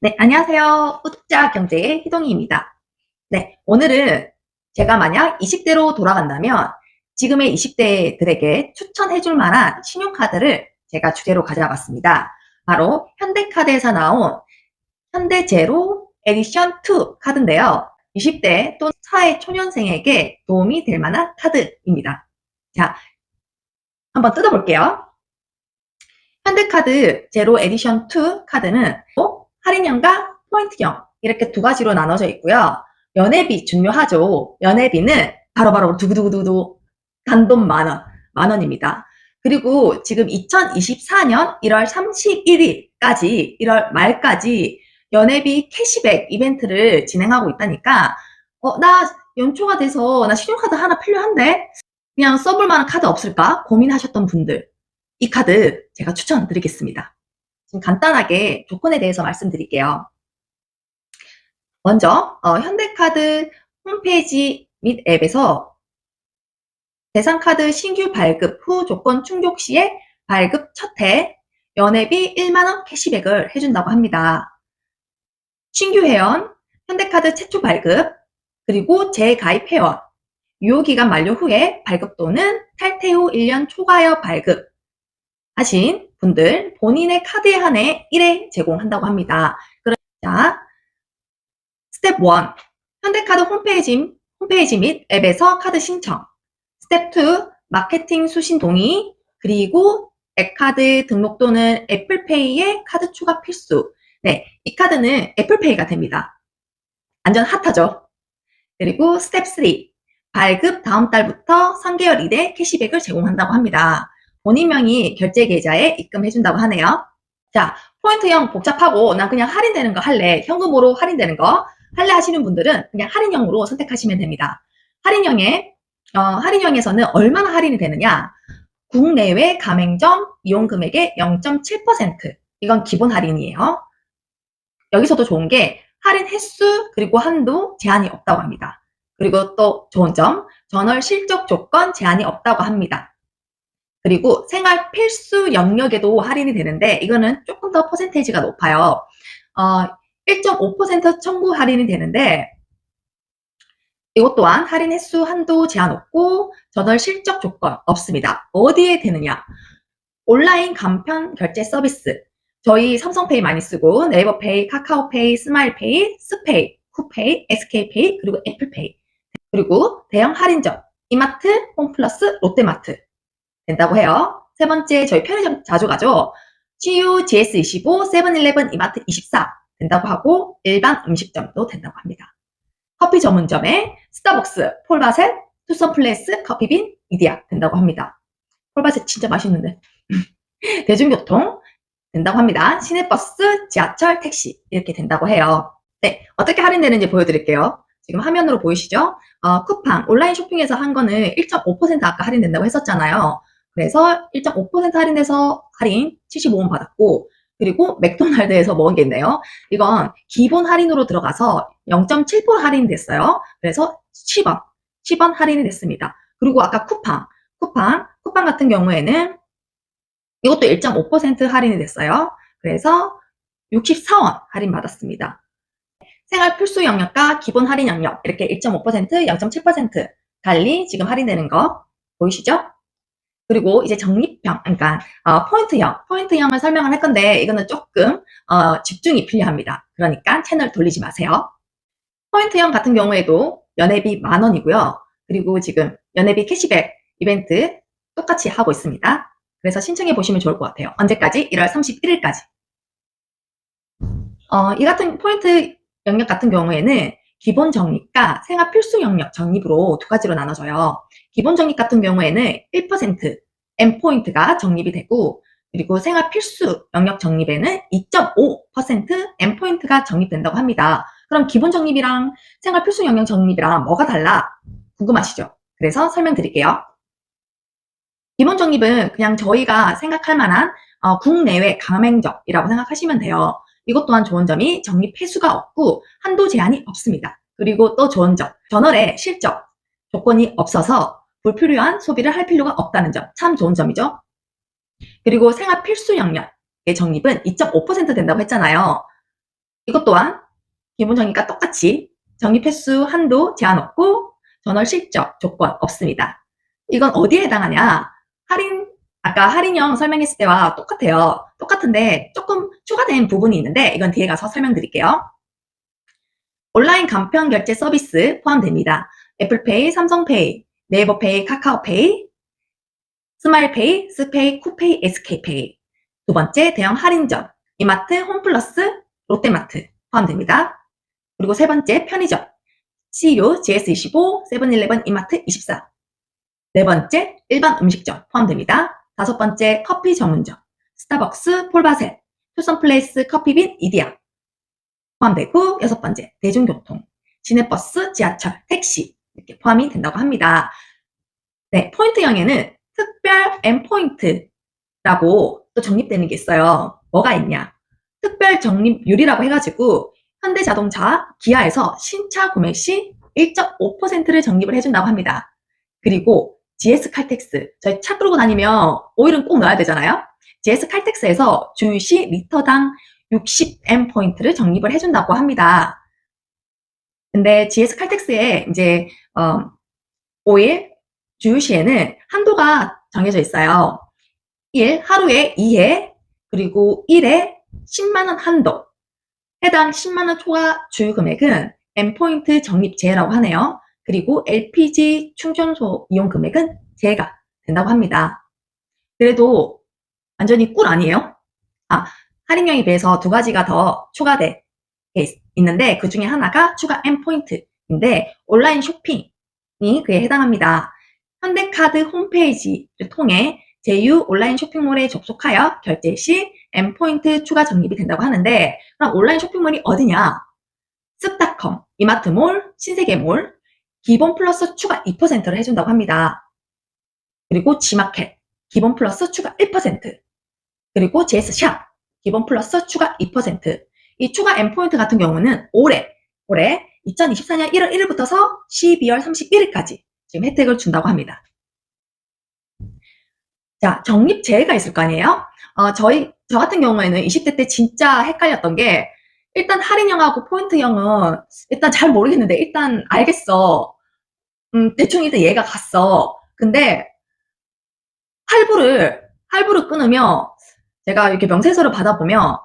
네, 안녕하세요. 우자 경제의 희동이입니다. 네, 오늘은 제가 만약 20대로 돌아간다면 지금의 20대들에게 추천해 줄 만한 신용카드를 제가 주제로 가져와봤습니다. 바로 현대카드에서 나온 현대제로 에디션 2 카드인데요. 20대 또는 사회 초년생에게 도움이 될 만한 카드입니다. 자, 한번 뜯어볼게요. 현대카드 제로 에디션 2 카드는 할인형과 포인트형 이렇게 두 가지로 나눠져 있고요. 연회비 중요하죠. 연회비는 바로바로 두구두구두구 단돈 만원, 만원입니다. 그리고 지금 2024년 1월 31일까지, 1월 말까지 연회비 캐시백 이벤트를 진행하고 있다니까, 어, 나 연초가 돼서 나 신용카드 하나 필요한데? 그냥 써볼 만한 카드 없을까? 고민하셨던 분들, 이 카드 제가 추천드리겠습니다. 지금 간단하게 조건에 대해서 말씀드릴게요. 먼저 어, 현대카드 홈페이지 및 앱에서 대상카드 신규 발급 후 조건 충족 시에 발급 첫 해 연회비 1만원 캐시백을 해준다고 합니다. 신규 회원, 현대카드 최초 발급, 그리고 재가입 회원, 유효기간 만료 후에 발급 또는 탈퇴 후 1년 초과여 발급 하신 분들 본인의 카드에 한해 1회 제공한다고 합니다. 자, 스텝 1. 현대카드 홈페이지, 홈페이지 및 앱에서 카드 신청. 스텝 2. 마케팅 수신 동의. 그리고 앱카드 등록 또는 애플페이에 카드 추가 필수. 네, 이 카드는 애플페이가 됩니다. 완전 핫하죠? 그리고 스텝 3. 발급 다음 달부터 3개월 이내 캐시백을 제공한다고 합니다. 본인 명의 결제 계좌에 입금해준다고 하네요. 자, 포인트형 복잡하고 나 그냥 할인되는 거 할래. 현금으로 할인되는 거 할래 하시는 분들은 그냥 할인형으로 선택하시면 됩니다. 할인형에 어, 할인형에서는 얼마나 할인이 되느냐? 국내외 가맹점 이용 금액의 0.7% 이건 기본 할인이에요. 여기서도 좋은 게 할인 횟수 그리고 한도 제한이 없다고 합니다. 그리고 또 좋은 점 전월 실적 조건 제한이 없다고 합니다. 그리고 생활 필수 영역에도 할인이 되는데 이거는 조금 더 퍼센테이지가 높아요. 어, 1.5% 청구 할인이 되는데 이것 또한 할인 횟수 한도 제한 없고 전월 실적 조건 없습니다. 어디에 되느냐? 온라인 간편 결제 서비스. 저희 삼성페이 많이 쓰고 네이버페이, 카카오페이, 스마일페이, 스페이, 쿠페이, SK페이, 그리고 애플페이. 그리고 대형 할인점, 이마트, 홈플러스, 롯데마트. 된다고 해요. 세 번째, 저희 편의점 자주 가죠. CU, GS25, 세븐일레븐, 이마트 24 된다고 하고 일반 음식점도 된다고 합니다. 커피 전문점에 스타벅스, 폴바셋, 투썸플레스, 커피빈, 이디야 된다고 합니다. 폴바셋 진짜 맛있는데. 대중교통 된다고 합니다. 시내버스, 지하철, 택시 이렇게 된다고 해요. 네, 어떻게 할인되는지 보여드릴게요. 지금 화면으로 보이시죠? 어, 쿠팡, 온라인 쇼핑에서 한 거는 1.5% 아까 할인된다고 했었잖아요. 그래서 1.5% 할인돼서 할인 75원 받았고 그리고 맥도날드에서 먹은 게 있네요. 이건 기본 할인으로 들어가서 0.7% 할인됐어요. 그래서 10원, 10원 할인이 됐습니다. 그리고 아까 쿠팡, 쿠팡, 쿠팡 같은 경우에는 이것도 1.5% 할인이 됐어요. 그래서 64원 할인 받았습니다. 생활 필수 영역과 기본 할인 영역 이렇게 1.5%, 0.7% 달리 지금 할인되는 거 보이시죠? 그리고 이제 적립형, 그러니까 어, 포인트형, 포인트형을 설명을 할 건데 이거는 조금 어, 집중이 필요합니다. 그러니까 채널 돌리지 마세요. 포인트형 같은 경우에도 연회비 만 원이고요. 그리고 지금 연회비 캐시백 이벤트 똑같이 하고 있습니다. 그래서 신청해 보시면 좋을 것 같아요. 언제까지? 1월 31일까지. 어, 이 같은 포인트 영역 같은 경우에는 기본 적립과 생활 필수 영역 적립으로 두 가지로 나눠져요. 기본 적립 같은 경우에는 1% M포인트가 적립이 되고 그리고 생활 필수 영역 적립에는 2.5% M포인트가 적립된다고 합니다. 그럼 기본 적립이랑 생활 필수 영역 적립이랑 뭐가 달라? 궁금하시죠? 그래서 설명드릴게요. 기본 적립은 그냥 저희가 생각할 만한 어, 국내외 가맹점이라고 생각하시면 돼요. 이것 또한 좋은 점이 적립 횟수가 없고 한도 제한이 없습니다. 그리고 또 좋은 점, 전월에 실적 조건이 없어서 불필요한 소비를 할 필요가 없다는 점, 참 좋은 점이죠. 그리고 생활 필수 영역의 적립은 2.5% 된다고 했잖아요. 이것 또한 기본 적립과 똑같이 적립 횟수 한도 제한 없고 전월 실적 조건 없습니다. 이건 어디에 해당하냐? 할인 아까 할인형 설명했을 때와 똑같아요. 똑같은데 조금 추가된 부분이 있는데 이건 뒤에 가서 설명드릴게요. 온라인 간편 결제 서비스 포함됩니다. 애플페이, 삼성페이, 네이버페이, 카카오페이, 스마일페이, 스페이, 쿠페이, SK페이. 두 번째, 대형 할인점, 이마트, 홈플러스, 롯데마트 포함됩니다. 그리고 세 번째, 편의점, CU, GS25, 세븐일레븐, 이마트 24. 네 번째, 일반 음식점 포함됩니다. 다섯 번째, 커피 전문점, 스타벅스, 폴바셋, 투썸플레이스, 커피빈, 이디야 포함되고 여섯 번째, 대중교통, 시내버스, 지하철, 택시 이렇게 포함이 된다고 합니다. 네, 포인트형에는 특별 M포인트라고 또 적립되는 게 있어요. 뭐가 있냐? 특별 적립률이라고 해가지고 현대자동차, 기아에서 신차 구매 시 1.5%를 적립을 해준다고 합니다. 그리고 GS 칼텍스, 저희 차 끌고 다니면 오일은 꼭 넣어야 되잖아요. GS 칼텍스에서 주유시 리터당 60M 포인트를 적립을 해준다고 합니다. 근데 GS 칼텍스에 이제 어, 오일 주유시에는 한도가 정해져 있어요. 1, 하루에 2회, 그리고 1에 10만원 한도. 해당 10만원 초과 주유 금액은 M포인트 적립 제외라고 하네요. 그리고 LPG 충전소 이용 금액은 제외가 된다고 합니다. 그래도 완전히 꿀 아니에요? 아, 할인량에 비해서 두 가지가 더 추가돼 있는데 그 중에 하나가 추가 M포인트인데 온라인 쇼핑이 그에 해당합니다. 현대카드 홈페이지를 통해 제휴 온라인 쇼핑몰에 접속하여 결제 시 M포인트 추가 적립이 된다고 하는데 그럼 온라인 쇼핑몰이 어디냐? 쓱닷컴, 이마트몰, 신세계몰, 기본 플러스 추가 2%를 해준다고 합니다. 그리고 지마켓, 기본 플러스 추가 1%, 그리고 제스샵, 기본 플러스 추가 2%. 이 추가 M포인트 같은 경우는 올해, 올해 2024년 1월 1일부터서 12월 31일까지 지금 혜택을 준다고 합니다. 자, 적립 제외가 있을 거 아니에요? 어, 저희, 저 같은 경우에는 20대 때 진짜 헷갈렸던 게, 일단 할인형하고 포인트형은 일단 잘 모르겠는데, 일단 알겠어. 음, 대충 일단 얘가 갔어. 근데, 할부를, 할부를 끊으면, 제가 이렇게 명세서를 받아보면,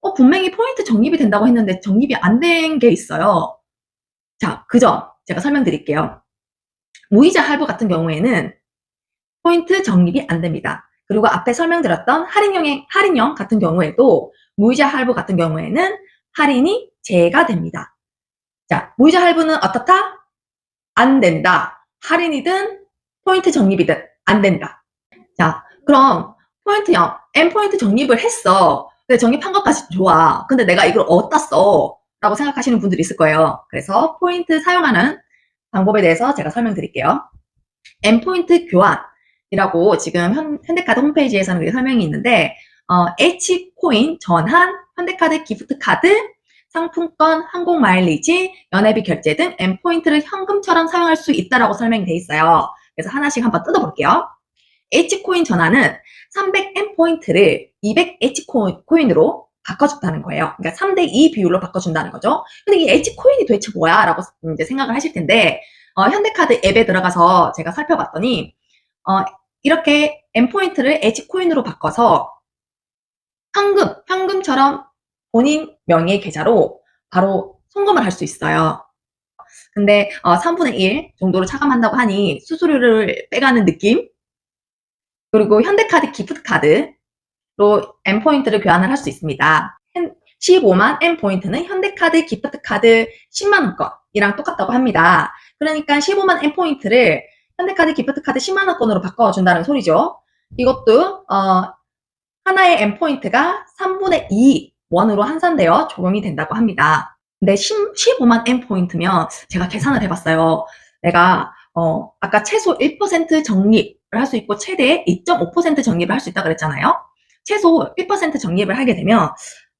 어, 분명히 포인트 적립이 된다고 했는데, 적립이 안 된 게 있어요. 자, 그 점, 제가 설명드릴게요. 무이자 할부 같은 경우에는 포인트 적립이 안 됩니다. 그리고 앞에 설명드렸던 할인형의, 할인형 같은 경우에도 무이자 할부 같은 경우에는 할인이 제외가 됩니다. 자, 무이자 할부는 어떻다? 안 된다. 할인이든 포인트 적립이든 안 된다. 자, 그럼 포인트형, M포인트 적립을 했어. 근데 적립한 것까지 좋아. 근데 내가 이걸 어디다 써? 라고 생각하시는 분들이 있을 거예요. 그래서 포인트 사용하는 방법에 대해서 제가 설명드릴게요. M포인트 교환이라고 지금 현, 현대카드 홈페이지에서는 그게 설명이 있는데 어, H코인 전환, 현대카드 기프트카드, 상품권, 항공 마일리지, 연회비 결제 등 M포인트를 현금처럼 사용할 수 있다라고 설명이 돼 있어요. 그래서 하나씩 한번 뜯어볼게요. H코인 전환은 300M포인트를 200H코인으로 바꿔준다는 거예요. 그러니까 3대 2 비율로 바꿔준다는 거죠. 근데 이 H코인이 도대체 뭐야? 라고 이제 생각을 하실 텐데, 어, 현대카드 앱에 들어가서 제가 살펴봤더니, 어, 이렇게 M포인트를 H코인으로 바꿔서 현금, 현금처럼 본인 명의의 계좌로 바로 송금을 할 수 있어요. 근데 어, 3분의 1 정도로 차감한다고 하니 수수료를 빼가는 느낌? 그리고 현대카드 기프트카드로 M포인트를 교환을 할 수 있습니다. 15만 M포인트는 현대카드 기프트카드 10만원권이랑 똑같다고 합니다. 그러니까 15만 M포인트를 현대카드 기프트카드 10만원권으로 바꿔준다는 소리죠. 이것도 어, 하나의 M포인트가 3분의 2 원으로 환산되어 적용이 된다고 합니다. 근데 10, 15만 M포인트면 제가 계산을 해봤어요. 내가 어, 아까 최소 1% 적립을 할 수 있고 최대 2.5% 적립을 할 수 있다 그랬잖아요. 최소 1% 적립을 하게 되면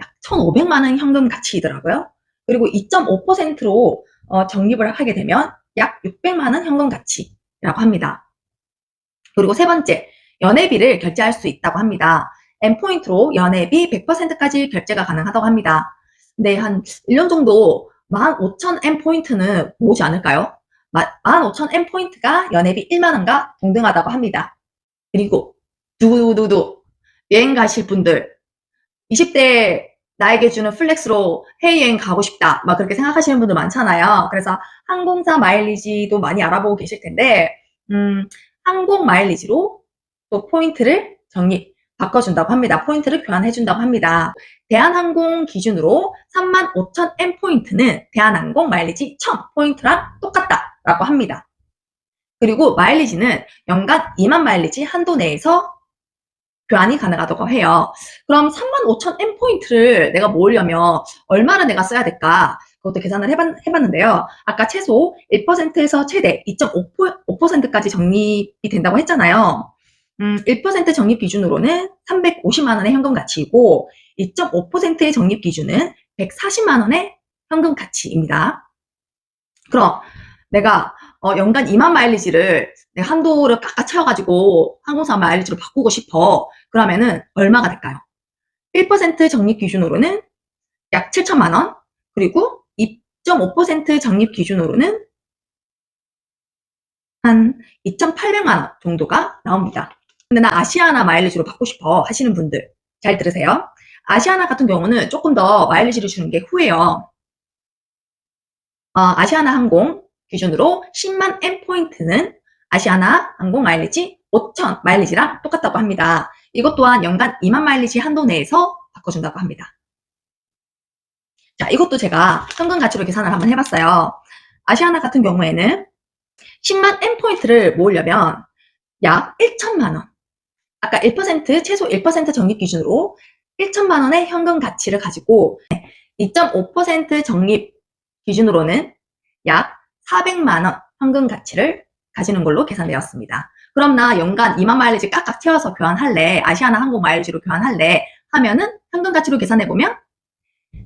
약 1,500만 원 현금 가치이더라고요. 그리고 2.5%로 어, 적립을 하게 되면 약 600만 원 현금 가치라고 합니다. 그리고 세 번째, 연회비를 결제할 수 있다고 합니다. M포인트로 연회비 100%까지 결제가 가능하다고 합니다. 근데 한 1년 정도 15,000M 포인트는 모으지 않을까요? 15,000M 포인트가 연회비 1만원과 동등하다고 합니다. 그리고 두두두 여행 가실 분들 20대 나에게 주는 플렉스로 해외여행 가고 싶다 막 그렇게 생각하시는 분들 많잖아요. 그래서 항공사 마일리지도 많이 알아보고 계실 텐데 음, 항공 마일리지로 또 포인트를 적립 바꿔준다고 합니다. 포인트를 교환해준다고 합니다. 대한항공 기준으로 35,000M 포인트는 대한항공 마일리지 1000 포인트랑 똑같다 라고 합니다. 그리고 마일리지는 연간 2만 마일리지 한도 내에서 교환이 가능하다고 해요. 그럼 35,000M 포인트를 내가 모으려면 얼마를 내가 써야 될까? 그것도 계산을 해봤, 해봤는데요. 아까 최소 1%에서 최대 2.5%까지 적립이 된다고 했잖아요. 음, 1% 적립 기준으로는 350만 원의 현금 가치이고 2.5%의 적립 기준은 140만 원의 현금 가치입니다. 그럼 내가 어, 연간 2만 마일리지를 내가 한도를 깎아 채워가지고 항공사 마일리지로 바꾸고 싶어. 그러면은 얼마가 될까요? 1% 적립 기준으로는 약 7천만 원, 그리고 2.5% 적립 기준으로는 한 2,800만 원 정도가 나옵니다. 근데 나 아시아나 마일리지로 받고 싶어 하시는 분들 잘 들으세요. 아시아나 같은 경우는 조금 더 마일리지를 주는 게 후예요. 어, 아시아나 항공 기준으로 10만 M 포인트는 아시아나 항공 마일리지 5,000 마일리지랑 똑같다고 합니다. 이것 또한 연간 2만 마일리지 한도 내에서 바꿔준다고 합니다. 자, 이것도 제가 현금 가치로 계산을 한번 해봤어요. 아시아나 같은 경우에는 10만 M 포인트를 모으려면 약 1천만 원. 아까 1% 최소 1% 적립 기준으로 1천만 원의 현금 가치를 가지고 2.5% 적립 기준으로는 약 400만 원 현금 가치를 가지는 걸로 계산되었습니다. 그럼 나 연간 2만 마일리지 깍깍 채워서 교환할래, 아시아나 항공 마일리지로 교환할래 하면은 현금 가치로 계산해 보면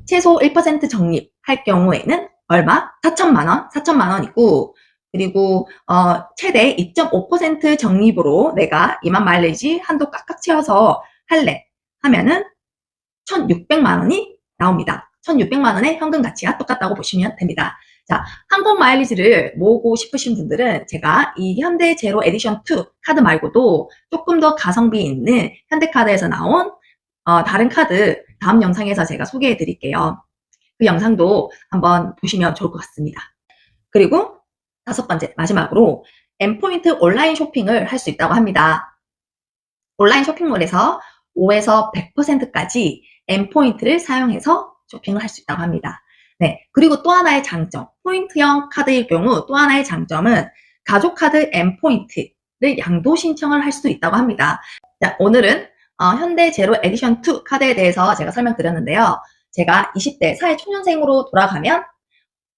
최소 1% 적립할 경우에는 얼마? 4천만 원, 4천만 원이고 그리고 어, 최대 2.5% 적립으로 내가 2만 마일리지 한도 깍깍 채워서 할래 하면은 1,600만 원이 나옵니다. 1,600만 원의 현금 가치가 똑같다고 보시면 됩니다. 자, 항공 마일리지를 모으고 싶으신 분들은 제가 이 현대 제로 에디션 2 카드 말고도 조금 더 가성비 있는 현대카드에서 나온 어, 다른 카드 다음 영상에서 제가 소개해 드릴게요. 그 영상도 한번 보시면 좋을 것 같습니다. 그리고 다섯 번째, 마지막으로 M포인트 온라인 쇼핑을 할 수 있다고 합니다. 온라인 쇼핑몰에서 5에서 100%까지 M포인트를 사용해서 쇼핑을 할 수 있다고 합니다. 네. 그리고 또 하나의 장점, 포인트형 카드의 경우 또 하나의 장점은 가족카드 M포인트를 양도 신청을 할 수 있다고 합니다. 자, 오늘은 어, 현대 제로 에디션 2 카드에 대해서 제가 설명드렸는데요. 제가 20대 사회 초년생으로 돌아가면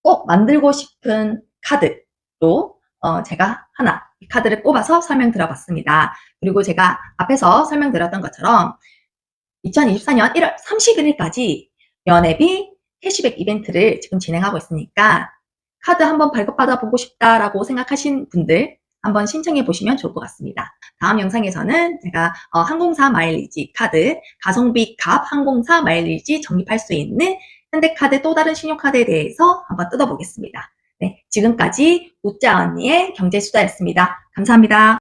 꼭 만들고 싶은 카드로 어, 제가 하나 이 카드를 꼽아서 설명드려봤습니다. 그리고 제가 앞에서 설명드렸던 것처럼 2024년 1월 31일까지 연회비 캐시백 이벤트를 지금 진행하고 있으니까 카드 한번 발급받아 보고 싶다라고 생각하신 분들 한번 신청해 보시면 좋을 것 같습니다. 다음 영상에서는 제가 어, 항공사 마일리지 카드, 가성비 값 항공사 마일리지 적립할 수 있는 현대카드 또 다른 신용카드에 대해서 한번 뜯어보겠습니다. 네, 지금까지 웃자 언니의 경제수다였습니다. 감사합니다.